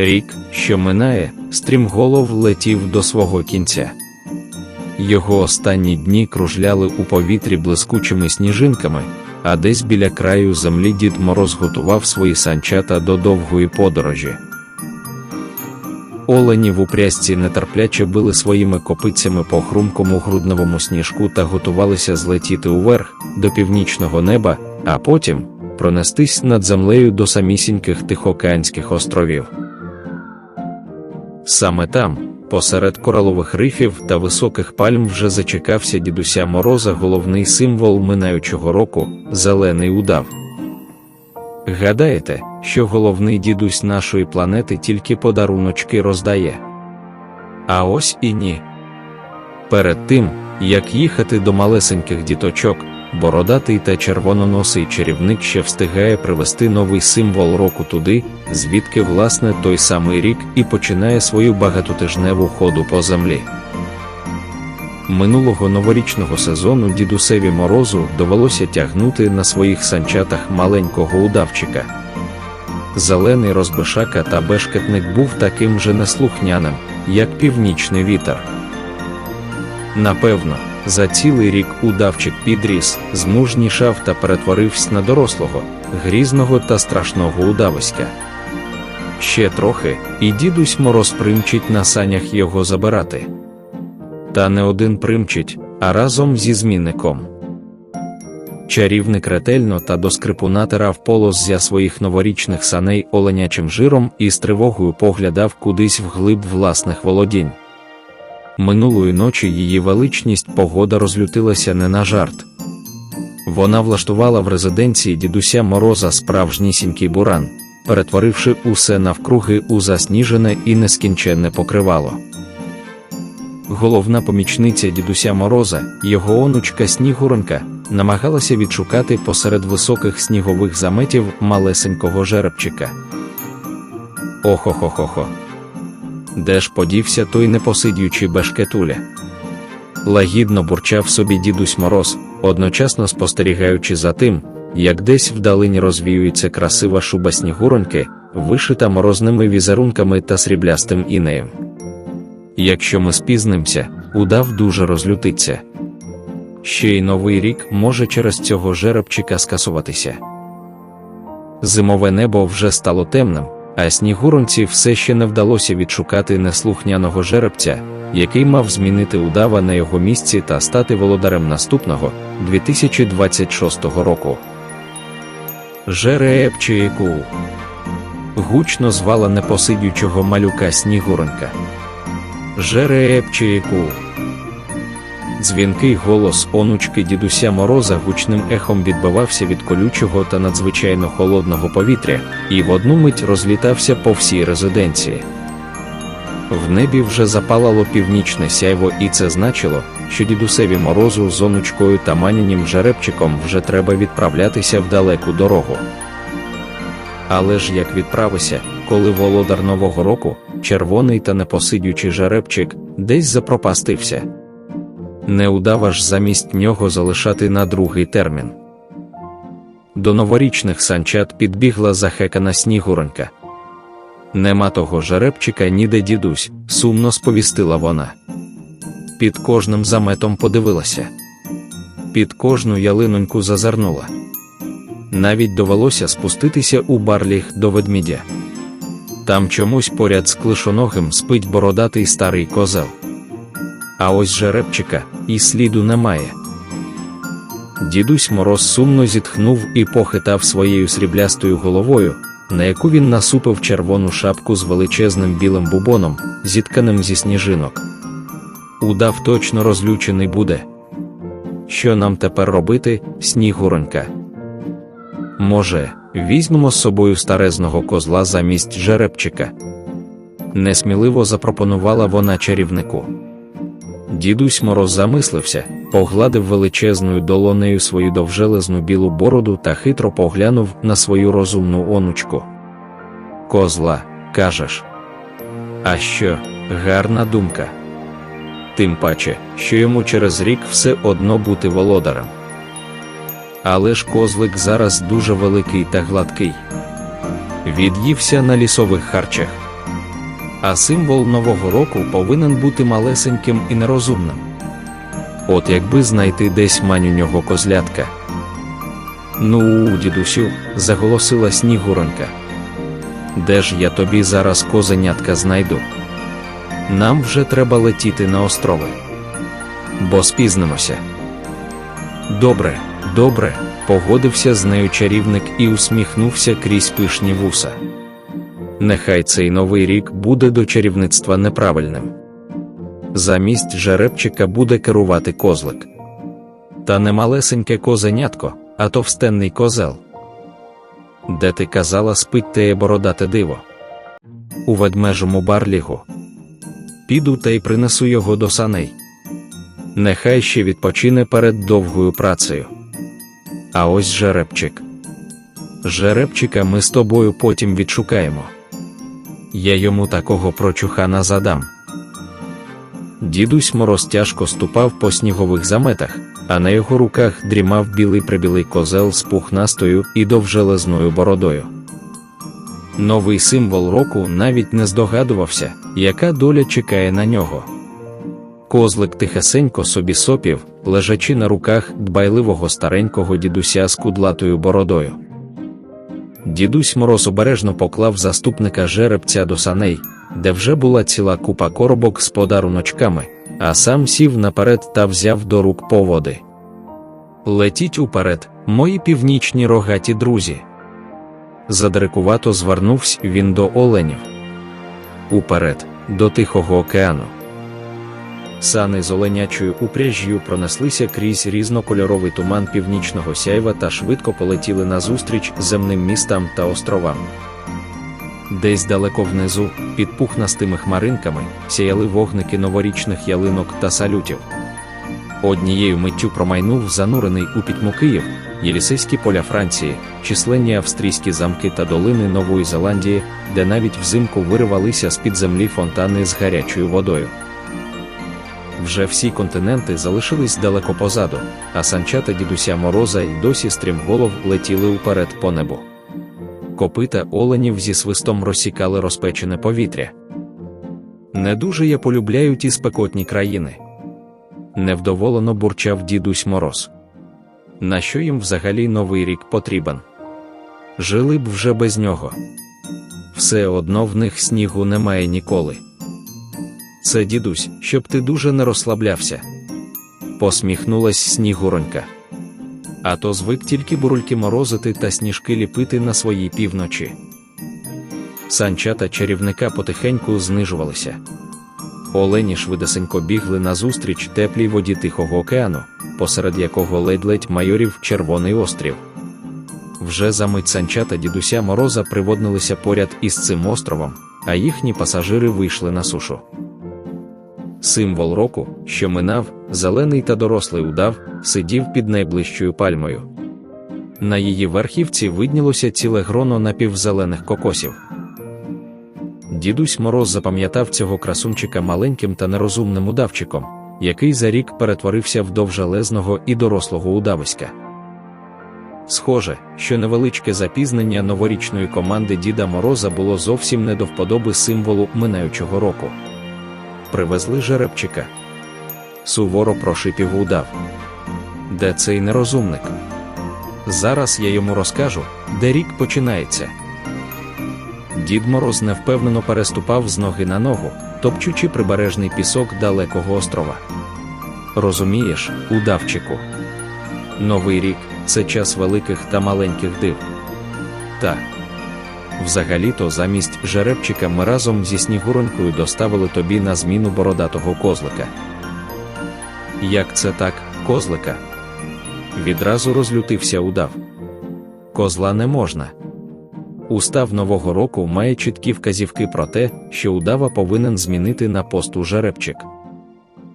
Рік, що минає, стрімголов летів до свого кінця. Його останні дні кружляли у повітрі блискучими сніжинками, а десь біля краю землі Дід Мороз готував свої санчата до довгої подорожі. Олені в упрясці нетерпляче били своїми копицями по хрумкому грудневому сніжку та готувалися злетіти уверх до північного неба, а потім пронестись над землею до самісіньких Тихоокеанських островів. Саме там, посеред коралових рифів та високих пальм, вже зачекався дідуся Мороза головний символ минаючого року зелений удав. Гадаєте, що головний дідусь нашої планети тільки подаруночки роздає? А ось і ні. Перед тим, як їхати до малесеньких діточок, бородатий та червононосий чарівник ще встигає привести новий символ року туди, звідки власне той самий рік і починає свою багатотижневу ходу по землі. Минулого новорічного сезону дідусеві морозу довелося тягнути на своїх санчатах маленького удавчика. Зелений розбишака та бешкетник був таким же неслухняним, як північний вітер. Напевно, за цілий рік удавчик підріс, змужнішав та перетворився на дорослого, грізного та страшного удависька. Ще трохи, і дідусь мороз примчить на санях його забирати. Та не один примчить, а разом зі змінником. Чарівник ретельно та до скрипу натирав полос зя своїх новорічних саней оленячим жиром і з тривогою поглядав кудись вглиб власних володінь. Минулої ночі її величність погода розлютилася не на жарт. Вона влаштувала в резиденції дідуся Мороза справжнісінький буран, перетворивши усе навкруги у засніжене і нескінченне покривало. Головна помічниця дідуся Мороза, його онучка Снігуронька, намагалася відшукати посеред високих снігових заметів малесенького жеребчика. Охо-хо-хо-хо. Де ж подівся той непосидючий бешкетуля? Лагідно бурчав собі дідусь Мороз, одночасно спостерігаючи за тим, як десь вдалині розвіюється красива шуба снігуроньки, вишита морозними візерунками та сріблястим інеєм. Якщо ми спізнимося, удав дуже розлютиться. Ще й новий рік може через цього жеребчика скасуватися. Зимове небо вже стало темним, а снігуронці все ще не вдалося відшукати неслухняного жеребця, який мав змінити удава на його місці та стати володарем наступного 2026 року. Жеребчику. Гучно звала непосидючого малюка Снігуронька. Жеребчику. Дзвінкий голос онучки дідуся Мороза гучним ехом відбивався від колючого та надзвичайно холодного повітря, і в одну мить розлітався по всій резиденції. В небі вже запалало північне сяйво, і це значило, що дідусеві морозу з онучкою та манянім жеребчиком вже треба відправлятися в далеку дорогу. Але ж як відправися, коли володар Нового року, червоний та непосидючий жеребчик, десь запропастився. Не удава ж замість нього залишати на другий термін. До новорічних санчат підбігла захекана снігуронька. Нема того жеребчика ніде дідусь, сумно сповістила вона. Під кожним заметом подивилася. Під кожну ялиноньку зазирнула. Навіть довелося спуститися у барліг до ведмідя. Там чомусь поряд з клишоногим спить бородатий старий козел. А ось жеребчика і сліду немає. Дідусь мороз сумно зітхнув і похитав своєю сріблястою головою, на яку він насупив червону шапку з величезним білим бубоном, зітканим зі сніжинок. Удав точно розлючений буде. Що нам тепер робити, снігуронька? Може, візьмемо з собою старезного козла замість жеребчика? Несміливо запропонувала вона чарівнику. Дідусь мороз замислився, погладив величезною долонею свою довжелезну білу бороду та хитро поглянув на свою розумну онучку. Козла, кажеш. А що, гарна думка. Тим паче, що йому через рік все одно бути володарем. Але ж козлик зараз дуже великий та гладкий. Від'ївся на лісових харчах. А символ Нового року повинен бути малесеньким і нерозумним. От якби знайти десь манюнього козлятка. Ну, дідусю, заголосила Снігуронька. Де ж я тобі зараз козенятка знайду? Нам вже треба летіти на острови. Бо спізнимося. Добре, добре, погодився з нею чарівник і усміхнувся крізь пишні вуса. Нехай цей новий рік буде до чарівництва неправильним. Замість жеребчика буде керувати козлик. Та не малесеньке козенятко, а товстенний козел. Де ти казала спить теє бородате диво? У ведмежому барлігу. Піду та й принесу його до саней. Нехай ще відпочине перед довгою працею. А ось жеребчик. Жеребчика ми з тобою потім відшукаємо. Я йому такого прочухана задам. Дідусь мороз тяжко ступав по снігових заметах, а на його руках дрімав білий прибілий козел з пухнастою і довжелезною бородою. Новий символ року навіть не здогадувався, яка доля чекає на нього. Козлик тихесенько собі сопів, лежачи на руках дбайливого старенького дідуся з кудлатою бородою. Дідусь мороз обережно поклав заступника жеребця до саней, де вже була ціла купа коробок з подаруночками, а сам сів наперед та взяв до рук поводи. Летіть уперед, мої північні рогаті друзі. Задирикувато звернувся він до оленів. Уперед, до Тихого океану. Сани з оленячою упряжжю пронеслися крізь різнокольоровий туман північного сяйва та швидко полетіли назустріч земним містам та островам. Десь далеко внизу, під пухнастими хмаринками, сяяли вогники новорічних ялинок та салютів. Однією миттю промайнув занурений у пітьму Київ, Єлісейські поля Франції, численні австрійські замки та долини Нової Зеландії, де навіть взимку виривалися з-під землі фонтани з гарячою водою. Вже всі континенти залишились далеко позаду, а санчата дідуся Мороза й досі стрімголов летіли уперед по небу. Копита оленів зі свистом розсікали розпечене повітря. Не дуже я полюбляю ті спекотні країни. Невдоволено бурчав дідусь Мороз. На що їм взагалі новий рік потрібен? Жили б вже без нього. Все одно в них снігу немає ніколи. Це дідусь, щоб ти дуже не розслаблявся. Посміхнулась Снігуронька. А то звик тільки бурульки морозити та сніжки ліпити на своїй півночі. Санчата чарівника потихеньку знижувалися. Олені швидесенько бігли назустріч теплій воді Тихого океану, посеред якого ледь-ледь майорів Червоний острів. Вже за мить санчата дідуся мороза приводнилися поряд із цим островом, а їхні пасажири вийшли на сушу. Символ року, що минав, зелений та дорослий удав, сидів під найближчою пальмою. На її верхівці виднілося ціле гроно напівзелених кокосів. Дідусь Мороз запам'ятав цього красунчика маленьким та нерозумним удавчиком, який за рік перетворився в довжелезного і дорослого удависька. Схоже, що невеличке запізнення новорічної команди Діда Мороза було зовсім не до вподоби символу минаючого року. Привезли жеребчика. Суворо прошипів удав. Де цей нерозумник? Зараз я йому розкажу, де рік починається. Дід Мороз невпевнено переступав з ноги на ногу, топчучи прибережний пісок далекого острова. Розумієш, удавчику, новий рік це час великих та маленьких див. Так. Взагалі-то замість жеребчика ми разом зі Снігуронькою доставили тобі на зміну бородатого козлика. Як це так, козлика? Відразу розлютився удав. Козла не можна. Устав нового року має чіткі вказівки про те, що удава повинен змінити на посту жеребчик.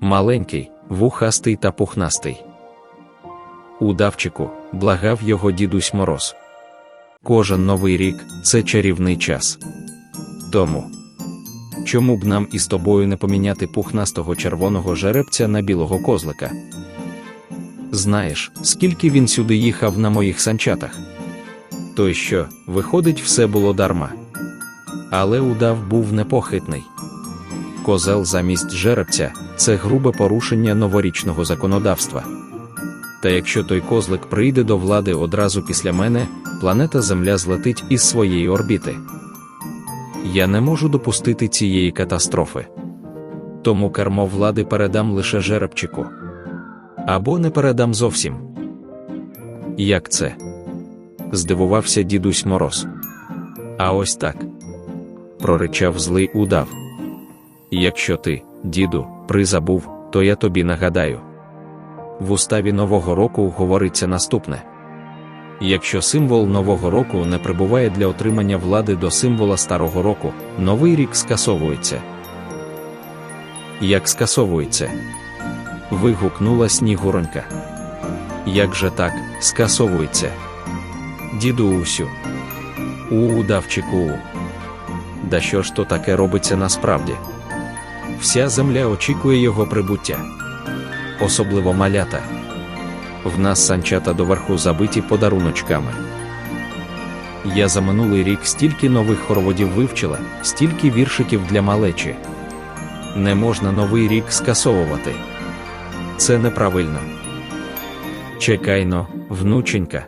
Маленький, вухастий та пухнастий. Удавчику, благав його дідусь мороз. Кожен новий рік це чарівний час. Тому чому б нам із тобою не поміняти пухнастого червоного жеребця на білого козлика? Знаєш, скільки він сюди їхав на моїх санчатах? То й що, виходить, все було дарма. Але удав був непохитний. Козел замість жеребця це грубе порушення новорічного законодавства. Та якщо той козлик прийде до влади одразу після мене, планета Земля злетить із своєї орбіти. Я не можу допустити цієї катастрофи. Тому кермо влади передам лише жеребчику. Або не передам зовсім. Як це? здивувався дідусь Мороз. А ось так. проричав злий удав. Якщо ти, діду, призабув, то я тобі нагадаю. В уставі Нового року говориться наступне: якщо символ Нового року не прибуває для отримання влади до символа Старого року, новий рік скасовується. Як скасовується? вигукнула Снігуронька. Як же так, скасовується? Дідусю. У удавчику. Да що ж то таке робиться насправді? Вся земля очікує його прибуття. Особливо малята. В нас санчата доверху забиті подаруночками. Я за минулий рік стільки нових хороводів вивчила, стільки віршиків для малечі. Не можна новий рік скасовувати. Це неправильно. Чекайно, внученька.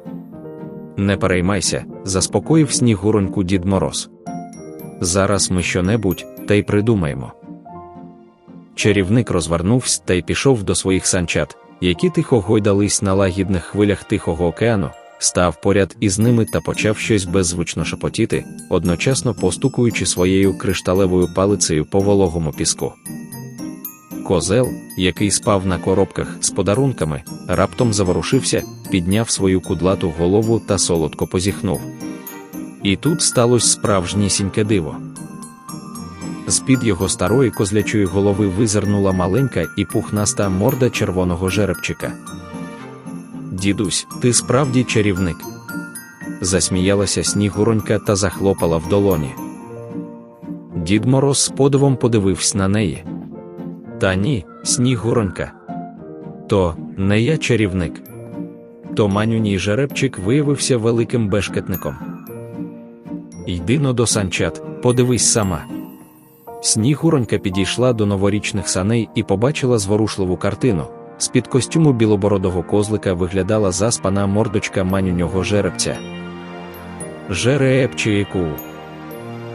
Не переймайся, заспокоїв снігуроньку дід Мороз. Зараз ми щонебудь та й придумаємо. Чарівник розвернувся та й пішов до своїх санчат, які тихо гойдались на лагідних хвилях Тихого океану, став поряд із ними та почав щось беззвучно шепотіти, одночасно постукуючи своєю кришталевою палицею по вологому піску. Козел, який спав на коробках з подарунками, раптом заворушився, підняв свою кудлату голову та солодко позіхнув. І тут сталося справжнісіньке диво. З-під його старої козлячої голови визирнула маленька і пухнаста морда червоного жеребчика. Дідусь, ти справді чарівник. Засміялася снігуронька та захлопала в долоні. Дід Мороз з подивом подивився на неї. Та ні, снігуронька. То не я чарівник. То манюній жеребчик виявився великим бешкетником. Йди но до санчат, подивись сама. Снігуронька підійшла до новорічних саней і побачила зворушливу картину. З-під костюму білобородого козлика виглядала заспана мордочка манюнього жеребця. Жеребчику.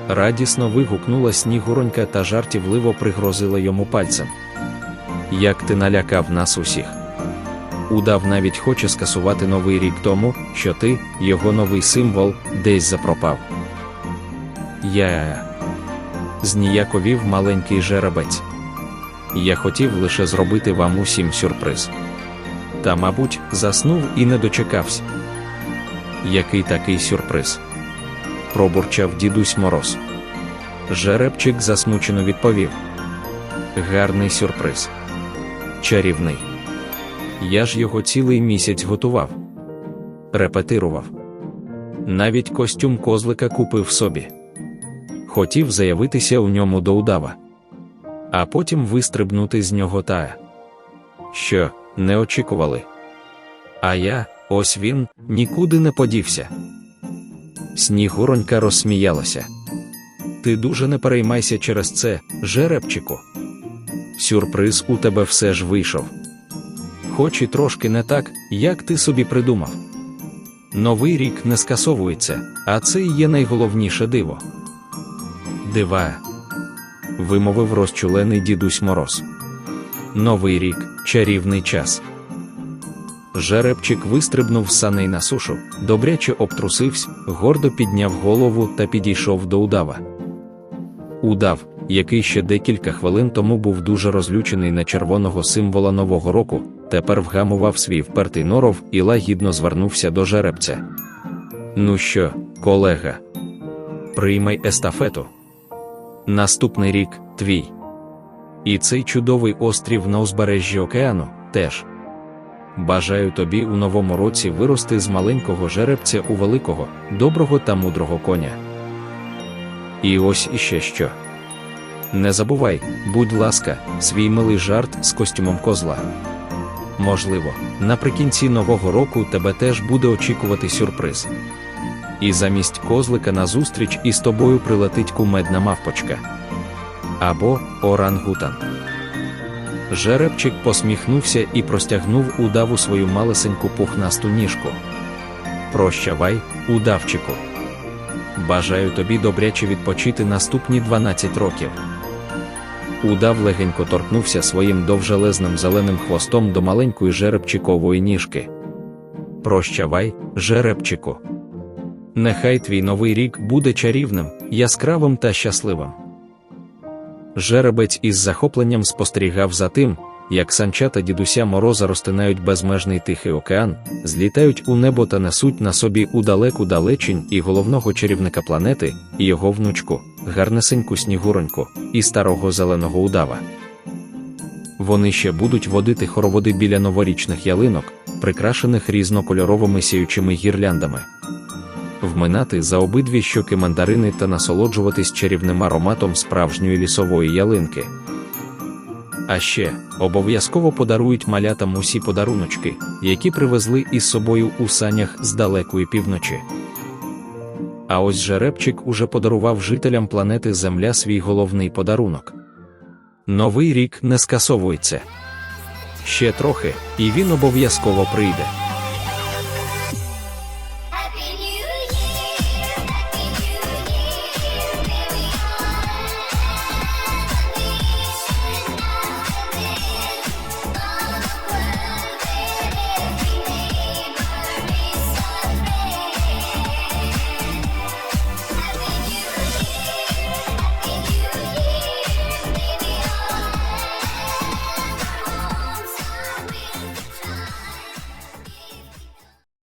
Радісно вигукнула снігуронька та жартівливо пригрозила йому пальцем. Як ти налякав нас усіх. Удав навіть хоче скасувати новий рік тому, що ти, його новий символ, десь запропав. Я зніяковів маленький жеребець. Я хотів лише зробити вам усім сюрприз. Та, мабуть, заснув і не дочекався. Який такий сюрприз? пробурчав дідусь мороз. Жеребчик засмучено відповів: Гарний сюрприз. Чарівний. Я ж його цілий місяць готував, репетирував. Навіть костюм козлика купив собі. Хотів заявитися у ньому до удава, а потім вистрибнути з нього та. Що, не очікували? А я, ось він, нікуди не подівся. Снігуронька розсміялася. Ти дуже не переймайся через це, жеребчику. Сюрприз у тебе все ж вийшов. Хоч і трошки не так, як ти собі придумав. Новий рік не скасовується, а це і є найголовніше диво. Дива. вимовив розчулений дідусь мороз. Новий рік чарівний час. Жеребчик вистрибнув саней на сушу, добряче обтрусився, гордо підняв голову та підійшов до удава. Удав, який ще декілька хвилин тому був дуже розлючений на червоного символа Нового року, тепер вгамував свій впертий норов і лагідно звернувся до жеребця. Ну що, колега, приймай естафету. Наступний рік твій. І цей чудовий острів на узбережжі океану теж. Бажаю тобі у новому році вирости з маленького жеребця у великого, доброго та мудрого коня. І ось іще що. Не забувай, будь ласка, свій милий жарт з костюмом козла. Можливо, наприкінці нового року тебе теж буде очікувати сюрприз. І замість козлика назустріч із тобою прилетить кумедна мавпочка. Або орангутан. Жеребчик посміхнувся і простягнув удаву свою малесеньку пухнасту ніжку. Прощавай, удавчику. Бажаю тобі добряче відпочити наступні 12 років. Удав легенько торкнувся своїм довжелезним зеленим хвостом до маленької жеребчикової ніжки. Прощавай, жеребчику. Нехай твій новий рік буде чарівним, яскравим та щасливим. Жеребець із захопленням спостерігав за тим, як санчата дідуся мороза розтинають безмежний тихий океан, злітають у небо та несуть на собі у далеку далечінь і головного чарівника планети, і його внучку, гарнесеньку снігуроньку, і старого зеленого удава. Вони ще будуть водити хороводи біля новорічних ялинок, прикрашених різнокольоровими сіючими гірляндами. Вминати за обидві щоки мандарини та насолоджуватись чарівним ароматом справжньої лісової ялинки. А ще обов'язково подарують малятам усі подаруночки, які привезли із собою у санях з далекої півночі. А ось жеребчик уже подарував жителям планети Земля свій головний подарунок. Новий рік не скасовується. Ще трохи, і він обов'язково прийде.